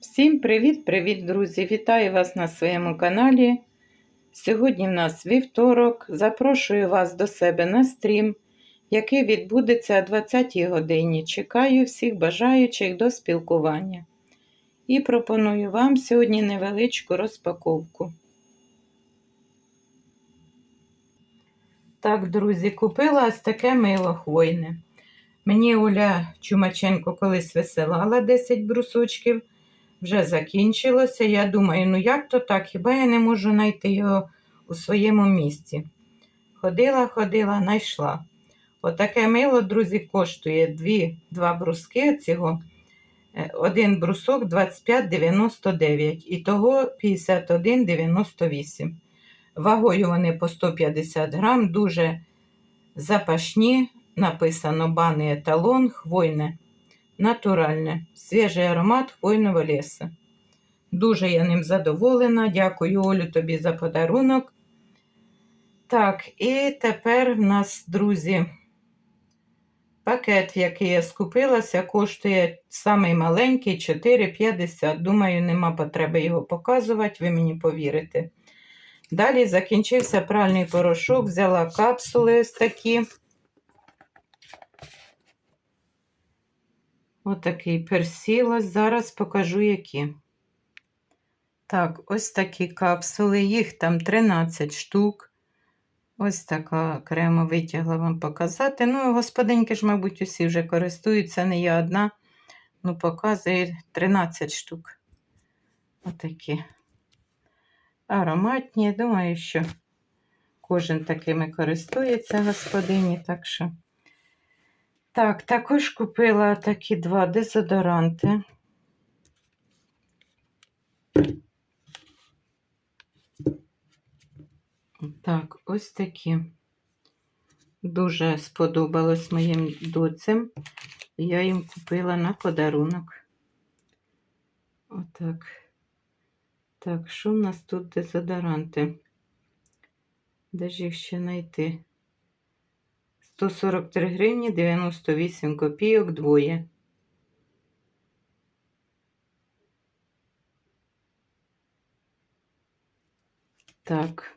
Всім привіт-привіт, друзі! Вітаю вас на своєму каналі. Сьогодні в нас вівторок. Запрошую вас до себе на стрім, який відбудеться о 20-й годині. Чекаю всіх бажаючих до спілкування. І пропоную вам сьогодні невеличку розпаковку. Так, друзі, купила ось таке мило хвойне. Мені Оля Чумаченко колись висилала 10 брусочків вже закінчилося. Я думаю, ну як то так? Хіба я не можу знайти його у своєму місці? Ходила, ходила, знайшла. Отаке мило, друзі, коштує дві, два бруски цього. Е, Один брусок 25,99 і того 51,98. Вагою вони по 150 грам, дуже запашні. Написано баний еталон, хвойне натуральне, свіжий аромат хвойного лісу. Дуже я ним задоволена. Дякую, Олю, тобі за подарунок. Так, і тепер в нас, друзі, пакет, який я скупилася, коштує самий маленький 4,50. Думаю, нема потреби його показувати, ви мені повірите. Далі закінчився пральний порошок, взяла капсули ось такі. Отакий. Ось Зараз покажу, які. Так, ось такі капсули, їх там 13 штук. Ось така окремо витягла вам показати. Ну, господинки ж, мабуть, усі вже користуються, не я одна. Ну, показує 13 штук. Отакі. Ароматні. Думаю, що кожен такими користується господині, так що. Так, також купила такі два дезодоранти. Так, ось такі. Дуже сподобалось моїм доцям. Я їм купила на подарунок. Отак. Так, що в нас тут дезодоранти? Де ж їх ще знайти? 143 гривні 98 копійок двоє. Так,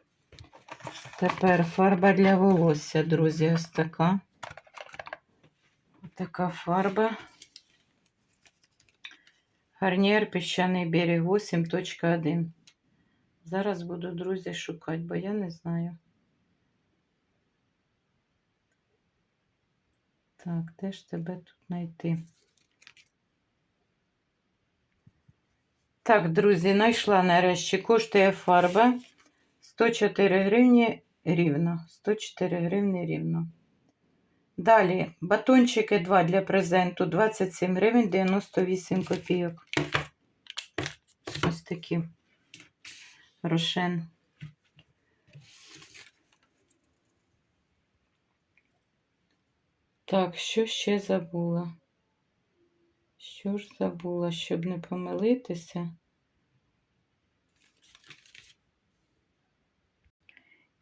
тепер фарба для волосся, друзі, ось така. Така фарба. Гарнієр піщаний берег 8.1. Зараз буду, друзі, шукати, бо я не знаю. Так, де ж тебе тут знайти? Так, друзі, знайшла нарешті. Коштує фарба 104 гривні рівно. 104 гривні рівно. Далі батончики 2 для презенту 27 гривень 98 копійок. Ось такі рошен. Так, що ще забула? Що ж забула, щоб не помилитися?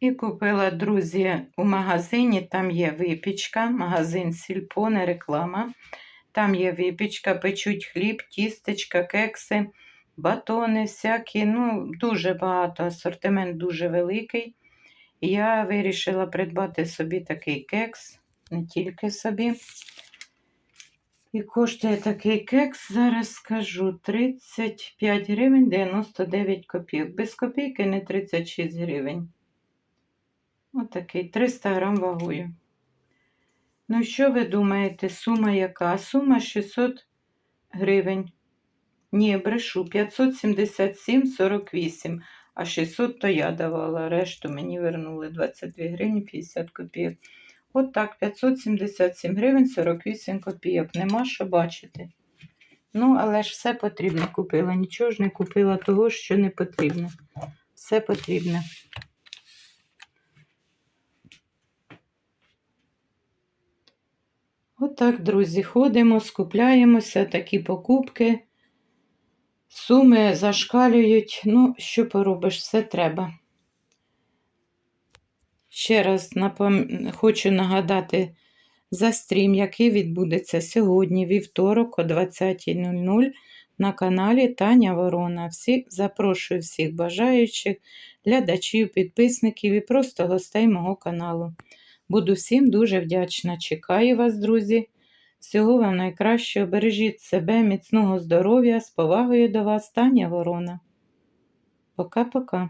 І купила, друзі, у магазині, там є випічка, магазин Сільпо, не реклама. Там є випічка, печуть хліб, тістечка, кекси, батони всякі. Ну, дуже багато, асортимент дуже великий. Я вирішила придбати собі такий кекс не тільки собі. І коштує такий кекс, зараз скажу 35 гривень 99 копійок. Без копійки не 36 гривень. Отакий 300 грам вагою. Ну, що ви думаєте, сума яка? Сума 600 гривень. Ні, брешу 577,48, а 600 то я давала. Решту мені вернули 22 гривні 50 копійок. От так, 577 гривень 48 копійок. Нема що бачити. Ну, але ж все потрібно купила. Нічого ж не купила того, що не потрібно. Все потрібно. Отак, От друзі, ходимо, скупляємося, такі покупки. Суми зашкалюють. Ну, що поробиш, все треба. Ще раз напом... хочу нагадати за стрім, який відбудеться сьогодні, вівторок о 20.00 на каналі Таня Ворона. Всі, запрошую всіх бажаючих, глядачів, підписників і просто гостей мого каналу. Буду всім дуже вдячна. Чекаю вас, друзі. Всього вам найкращого. Бережіть себе, міцного здоров'я, з повагою до вас, Таня Ворона. Пока-пока.